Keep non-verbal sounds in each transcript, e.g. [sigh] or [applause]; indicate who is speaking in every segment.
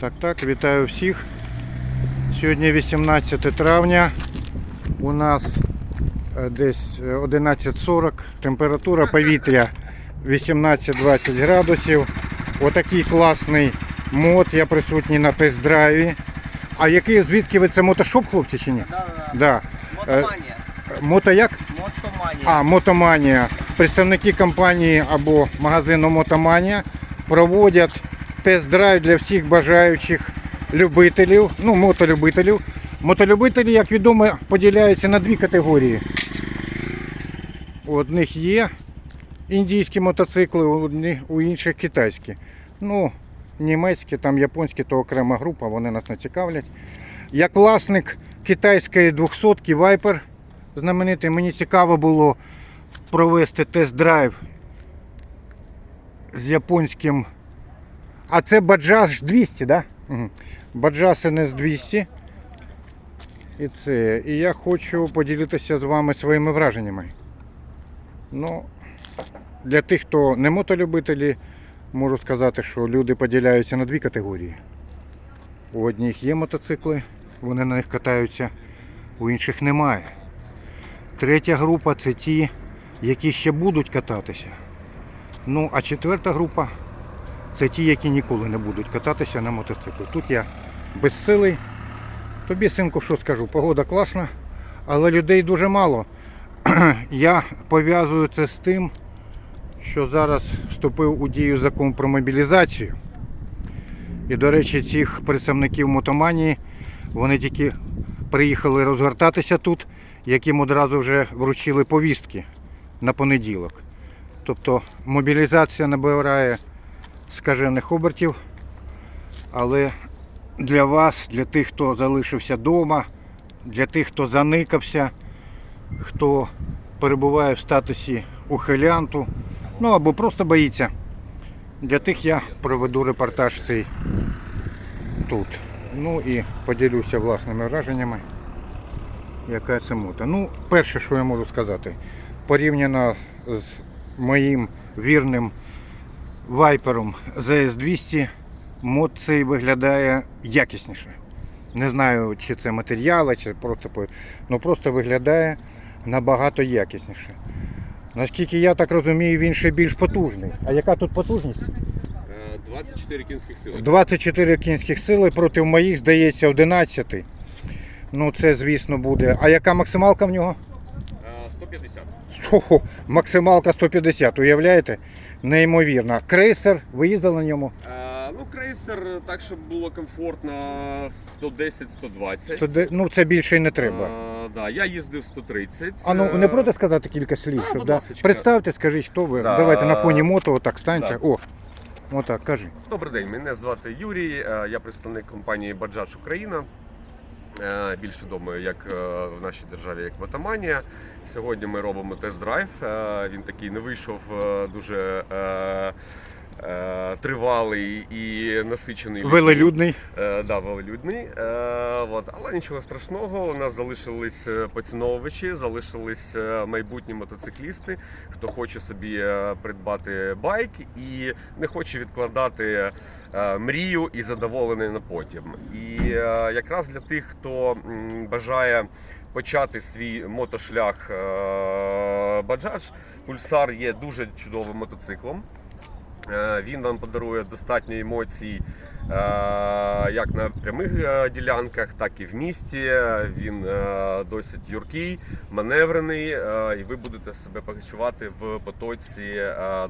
Speaker 1: Так, так, вітаю всіх. Сьогодні 18 травня. У нас е, десь е, 11.40, температура [laughs] повітря 18-20 градусів. Отакий класний мод. Я присутній на тест-драйві. А який, звідки ви це мотошоп, хлопці, чи ні?
Speaker 2: Да, да,
Speaker 1: Да.
Speaker 2: да. Мотоманія.
Speaker 1: Мото як?
Speaker 2: Мотоманія.
Speaker 1: А, Мотоманія. Представники компанії або магазину Мотоманія проводять тест-драйв для всіх бажаючих любителів, ну, мотолюбителів. Мотолюбителі, як відомо, поділяються на дві категорії. У одних є індійські мотоцикли, у інших китайські. Ну, німецькі, там японські, то окрема група, вони нас не цікавлять. Як власник китайської 200-ки Viper знаменитий, мені цікаво було провести тест-драйв з японським. А це Bajaj 200, так? Да? Угу. Bajaj NS 200. І це. І я хочу поділитися з вами своїми враженнями. Ну, для тих, хто не мотолюбителі, можу сказати, що люди поділяються на дві категорії. У одних є мотоцикли, вони на них катаються, у інших немає. Третя група це ті, які ще будуть кататися. Ну, а четверта група це ті, які ніколи не будуть кататися на мотоциклі. Тут я безсилий. Тобі, синку, що скажу, погода класна, але людей дуже мало. [clears throat] Я пов'язую це з тим, що зараз вступив у дію закон про мобілізацію. І, до речі, цих представників мотоманії, вони тільки приїхали розгортатися тут, яким одразу вже вручили повістки на понеділок. Тобто мобілізація набирає скажених обертів, але для вас, для тих, хто залишився вдома, для тих, хто заникався, хто перебуває в статусі ухилянту, ну або просто боїться, для тих я проведу репортаж цей тут. Ну і поділюся власними враженнями яка це мото. Ну, перше, що я можу сказати, порівняно з моїм вірним вайпером ZS200, мод цей виглядає якісніше. Не знаю, чи це матеріали, чи просто ну просто виглядає набагато якісніше. Наскільки я так розумію, він ще більш потужний. А яка тут потужність?
Speaker 3: Е, 24 кінських сили.
Speaker 1: 24 кінських сили проти моїх, здається, 11. Ну це, звісно, буде. А яка максималка в нього?
Speaker 3: Е, 150.
Speaker 1: Ого, максималка 150, уявляєте? Неймовірно. Крейсер, ви їздили на ньому?
Speaker 3: Е, ну, крейсер так, щоб було комфортно 110-120.
Speaker 1: То де- ну це більше і не треба.
Speaker 3: Е, да, я їздив 130.
Speaker 1: А ну
Speaker 3: Е,
Speaker 1: не проти сказати кілька слів,
Speaker 3: а,
Speaker 1: щоб
Speaker 3: будь
Speaker 1: да?
Speaker 3: ласочка.
Speaker 1: представте, скажіть, хто ви.
Speaker 3: Да.
Speaker 1: Давайте на фоні мото, отак станьте.
Speaker 3: Да.
Speaker 1: О, отак, кажи.
Speaker 3: Добрий день, мене звати Юрій, е, я представник компанії Bajaj Україна. Е, Більш відомою як е, в нашій державі як Ватаманія. Сьогодні ми робимо тест-драйв. Е, Він такий не вийшов дуже тривалий і насичений.
Speaker 1: Велелюдний.
Speaker 3: Е, да, велелюдний. Е, от. Але нічого страшного. У нас залишились е, поціновувачі, залишились е, майбутні мотоциклісти, хто хоче собі е, придбати байк і не хоче відкладати е, мрію і задоволений на потім. І е, якраз для тих, хто бажає. Почати свій мотошлях е, Bajaj, Pulsar є дуже чудовим мотоциклом. Е, Він вам подарує достатньо емоцій е, як на прямих е, ділянках, так і в місті. Він досить юркий, маневрений, і ви будете себе почувати в потоці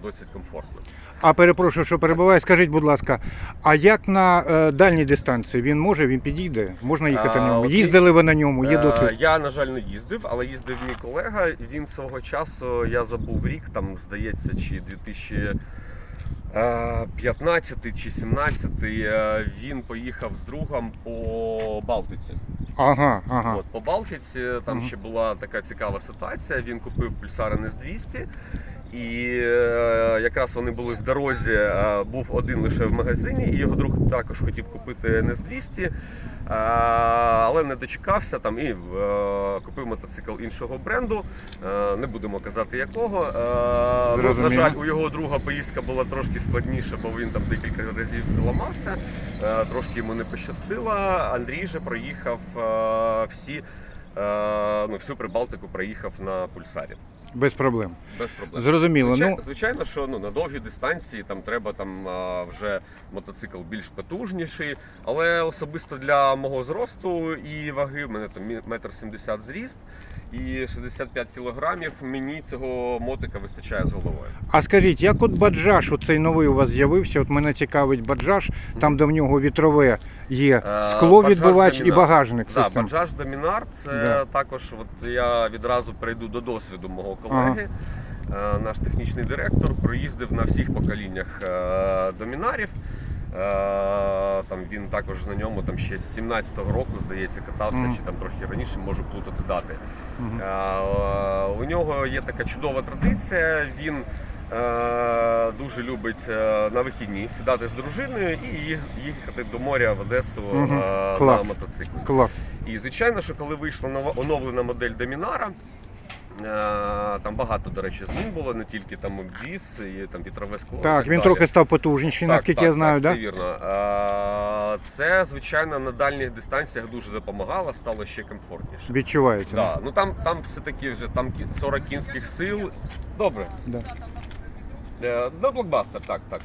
Speaker 3: досить комфортно.
Speaker 1: А перепрошую, що перебуваю. Скажіть, будь ласка, а як на е, дальній дистанції він може, він підійде? Можна їхати
Speaker 3: А,
Speaker 1: на ньому? Їздили ви на ньому? Є досвід?
Speaker 3: Я, на жаль, не їздив, але їздив мій колега. Він свого часу, я забув рік, там здається, чи 2015 чи 17 е, він поїхав з другом по Балтиці.
Speaker 1: Ага, ага.
Speaker 3: От, по Балтиці там
Speaker 1: Мгм.
Speaker 3: ще була така цікава ситуація. Він купив Pulsar NS 200 І е, якраз вони були в дорозі, е, був один лише в магазині, і його друг також хотів купити NS 200, е, але не дочекався там і е, купив мотоцикл іншого бренду. Е, не будемо казати якого. Е, ну, на жаль, у його друга поїздка була трошки складніша, бо він там декілька разів ламався. Е, трошки йому не пощастило. Андрій же проїхав е, всі. е, Ну, всю Прибалтику проїхав на пульсарі
Speaker 1: Без проблем.
Speaker 3: без проблем.
Speaker 1: Зрозуміло.
Speaker 3: Звичайно,
Speaker 1: Ну,
Speaker 3: звичайно, що ну на довгі дистанції там треба там вже мотоцикл більш потужніший, але особисто для мого зросту і ваги, в мене там метр сімдесят зріст і 65 кілограмів. Мені цього мотика вистачає з головою.
Speaker 1: а скажіть, як от баджаж, оцей новий у вас з'явився? От мене цікавить баджаж, там де в нього вітрове є
Speaker 3: Е,
Speaker 1: скло відбивач і багажник.
Speaker 3: Да,
Speaker 1: систем.
Speaker 3: Bajaj Dominar це
Speaker 1: Да.
Speaker 3: також. От я відразу перейду до досвіду мого колеги. Е, Наш технічний директор проїздив на всіх поколіннях е, домінарів. Е, Там він також на ньому там ще з 17-го року, здається, катався,
Speaker 1: Мгм.
Speaker 3: чи там трохи раніше можу плутати дати.
Speaker 1: Мгм.
Speaker 3: Е, У нього є така чудова традиція. Він дуже любить на вихідні сідати з дружиною і їхати до моря в Одесу е,
Speaker 1: Клас.
Speaker 3: на мотоциклі.
Speaker 1: Клас.
Speaker 3: І звичайно, що коли вийшла нова оновлена модель Домінара. Е, Там багато, до речі, змін було, не тільки там обвіз, і там вітрове скло. і
Speaker 1: Так, він
Speaker 3: далі.
Speaker 1: трохи став потужніший, наскільки я знаю,
Speaker 3: так?
Speaker 1: да?
Speaker 3: Це вірно. Е, Це, звичайно, на дальніх дистанціях дуже допомагало, стало ще комфортніше.
Speaker 1: Відчувається.
Speaker 3: Да, ну там, там все-таки вже там кі- 40 кінських сил. Добре.
Speaker 1: Да.
Speaker 3: Е, Да, блокбастер, так, так.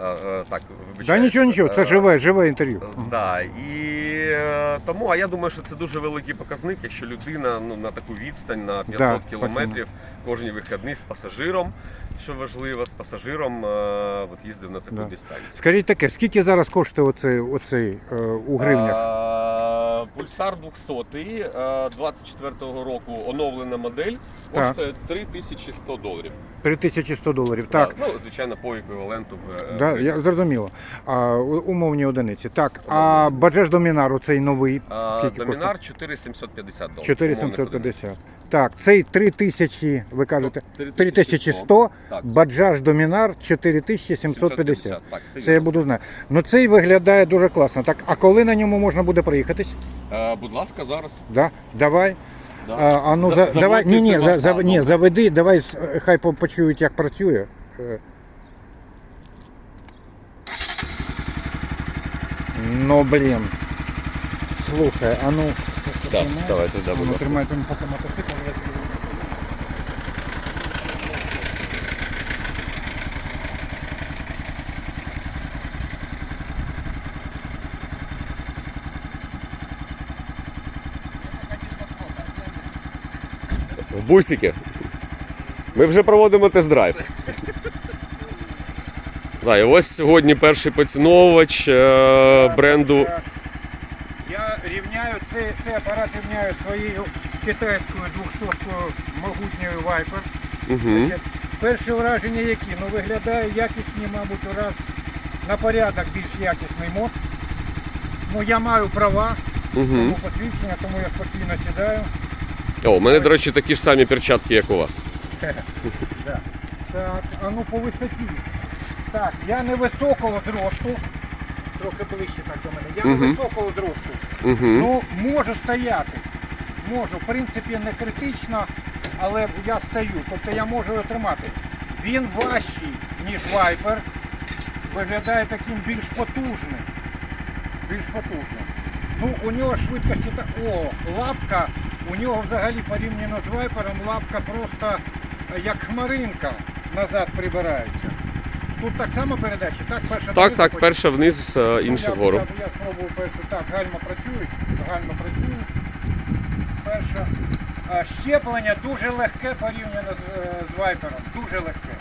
Speaker 3: Е, е, Так,
Speaker 1: Да, нічого, нічого, це
Speaker 3: Е,
Speaker 1: живе, живе інтерв'ю.
Speaker 3: Да, і тому, а я думаю, що це дуже великий показник, якщо людина ну, на таку відстань на 500
Speaker 1: Да,
Speaker 3: кілометрів кожні вихідні з пасажиром, що важливо, з пасажиром от їздив на таку
Speaker 1: Да.
Speaker 3: дистанцію.
Speaker 1: Скажіть таке, скільки зараз коштує оцей, оцей е, у гривнях?
Speaker 3: Е, Пульсар 200 е, 24-го року оновлена модель коштує 3100 доларів.
Speaker 1: 3100 доларів. Так,
Speaker 3: Е, Ну, звичайно, по еквіваленту в е,
Speaker 1: да, я зрозуміло. А, у- умовні одиниці. Так, а
Speaker 3: Умовні
Speaker 1: домінару цей новий,
Speaker 3: Е,
Speaker 1: скільки коштує?
Speaker 3: Домінар 4750 доларів.
Speaker 1: 4750. Так, цей 3000, ви кажете,
Speaker 3: 3100.
Speaker 1: 3100,
Speaker 3: Так.
Speaker 1: Баджаж Домінар 4750.
Speaker 3: Так, це,
Speaker 1: Це я
Speaker 3: вірно.
Speaker 1: буду знати. Ну цей виглядає дуже класно. Так, а коли на ньому можна буде проїхатись?
Speaker 3: Е, будь ласка, зараз.
Speaker 1: Да? Давай.
Speaker 3: Да.
Speaker 1: А, а ну
Speaker 3: За-
Speaker 1: за,
Speaker 3: заводьте
Speaker 1: давай. Ні, ні,
Speaker 3: це
Speaker 1: за, за, ні,
Speaker 3: добре.
Speaker 1: заведи, давай с- хай по- почують, як працює. Е. Ну блін. Слухай, а ну.
Speaker 3: Да, давайте, да, будь
Speaker 1: ну,
Speaker 3: ласка.
Speaker 1: тримай там поки мотоцикл. я тобі-
Speaker 3: В бусики. Ми вже проводимо тест-драйв. Да, і ось сьогодні перший поціновувач е, бренду.
Speaker 1: Я рівняю цей, цей апарат рівняю своєю китайською 200 могутньою Viper.
Speaker 3: Угу.
Speaker 1: Значить, Перші враження які? Ну виглядає якісні, мабуть, раз на порядок більш якісний мод. Ну я маю права,
Speaker 3: Угу.
Speaker 1: тому посвідчення, тому я спокійно сідаю.
Speaker 3: О, у мене, до речі, такі ж самі перчатки, як у вас. [laughs]
Speaker 1: Да. Так, а ну по висоті. Так, я невисокого зросту. Трохи ближче так до мене. Я
Speaker 3: Мгм.
Speaker 1: невисокого зросту.
Speaker 3: Угу.
Speaker 1: Ну, можу стояти. Можу, в принципі, не критично, але я стою. Тобто я можу його тримати. Він важчий, ніж Viper. Виглядає таким більш потужним. Більш потужним. Ну, у нього швидкості та. О, лапка. У нього взагалі порівняно з Viper, лапка просто е, як хмаринка назад прибирається. Тут так само передача, так? Перша
Speaker 3: Так,
Speaker 1: дорога
Speaker 3: так,
Speaker 1: потім-
Speaker 3: перша вниз, е,
Speaker 1: Ну,
Speaker 3: інша
Speaker 1: я,
Speaker 3: вгору.
Speaker 1: Я, я спробую першу. Так, гальма працюють, гальма працюють. Перша. А, щеплення дуже легке порівняно з, е, з вайпером. Дуже легке.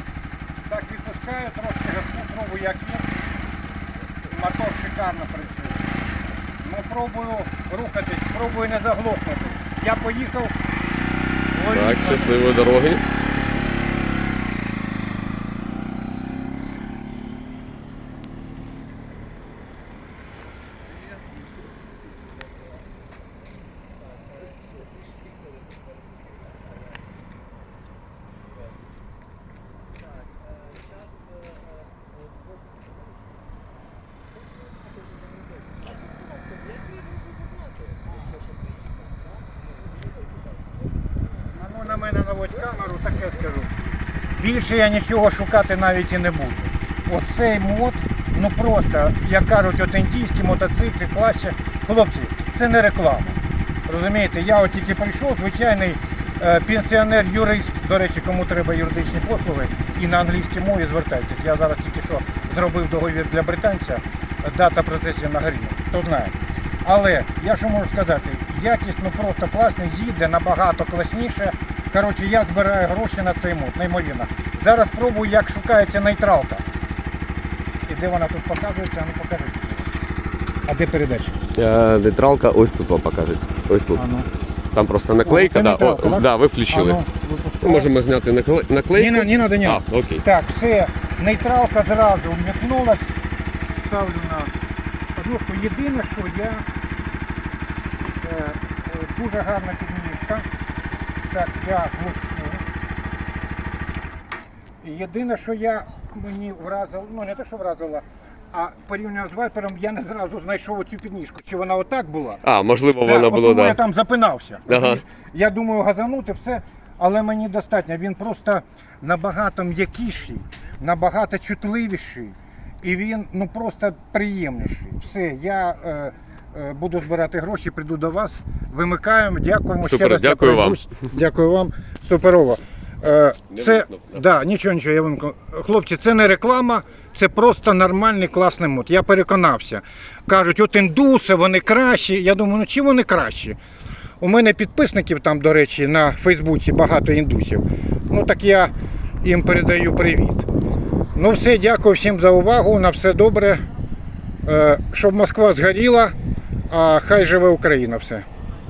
Speaker 1: Так відпускаю, трошки газку, пробую як є. Мотор шикарно працює. Ну, пробую рухатись, пробую не заглохнути. Я поїхав.
Speaker 3: Так, щасливої дороги.
Speaker 1: Камеру таке скажу. Більше я нічого шукати навіть і не буду. Оцей мод, ну просто, як кажуть, от індійські мотоцикли, класі. Хлопці, це не реклама. Розумієте, я от тільки прийшов, звичайний е, пенсіонер-юрист, до речі, кому треба юридичні послуги, і на англійській мові звертайтесь. Я зараз тільки що зробив договір для британця, дата процесів на горі, хто знає. Але я що можу сказати, якість ну просто класний, їде набагато класніше. Коротше, я збираю гроші на цей мод, неймовірно. Зараз пробую, як шукається нейтралка. І де вона тут показується, а ну покажіть. А де передача?
Speaker 3: Е, Нейтралка ось тут вам покажуть. Ось тут.
Speaker 1: А ну.
Speaker 3: Там просто
Speaker 1: О,
Speaker 3: наклейка,
Speaker 1: це
Speaker 3: да,
Speaker 1: нейтралка,
Speaker 3: о,
Speaker 1: так?
Speaker 3: да, ви включили.
Speaker 1: ну,
Speaker 3: Ми
Speaker 1: випускаю.
Speaker 3: можемо зняти накле- наклейку.
Speaker 1: Не, не надо, не
Speaker 3: А, окей.
Speaker 1: Так, все, нейтралка зразу вмикнулась. Ставлю на подушку. Єдине, що я е, е, дуже гарна підмітка. Так, я глушу. Єдине, що я мені вразило, ну не те, що вразило, а порівняно з вайпером я не зразу знайшов оцю підніжку. Чи вона отак була?
Speaker 3: А, можливо,
Speaker 1: Да,
Speaker 3: воно
Speaker 1: от
Speaker 3: було,
Speaker 1: тому я
Speaker 3: да.
Speaker 1: там запинався.
Speaker 3: Ага.
Speaker 1: Я думаю, газанути все, але мені достатньо. Він просто набагато м'якіший, набагато чутливіший. І він ну просто приємніший. Все, я е, буду збирати гроші, прийду до вас, вимикаємо, дякуємо.
Speaker 3: Супер,
Speaker 1: ще раз
Speaker 3: дякую вам.
Speaker 1: Дякую вам. Суперово. Е, це,
Speaker 3: да.
Speaker 1: да, нічого, нічого, я вимкну. Хлопці, це не реклама, це просто нормальний класний мод. Я переконався. Кажуть, от індуси, вони кращі. Я думаю, ну чи вони кращі? У мене підписників там, до речі, на Фейсбуці багато індусів. Ну так я їм передаю привіт. Ну все, дякую всім за увагу. На все добре. Е, Щоб Москва згоріла, а хай живе Україна все.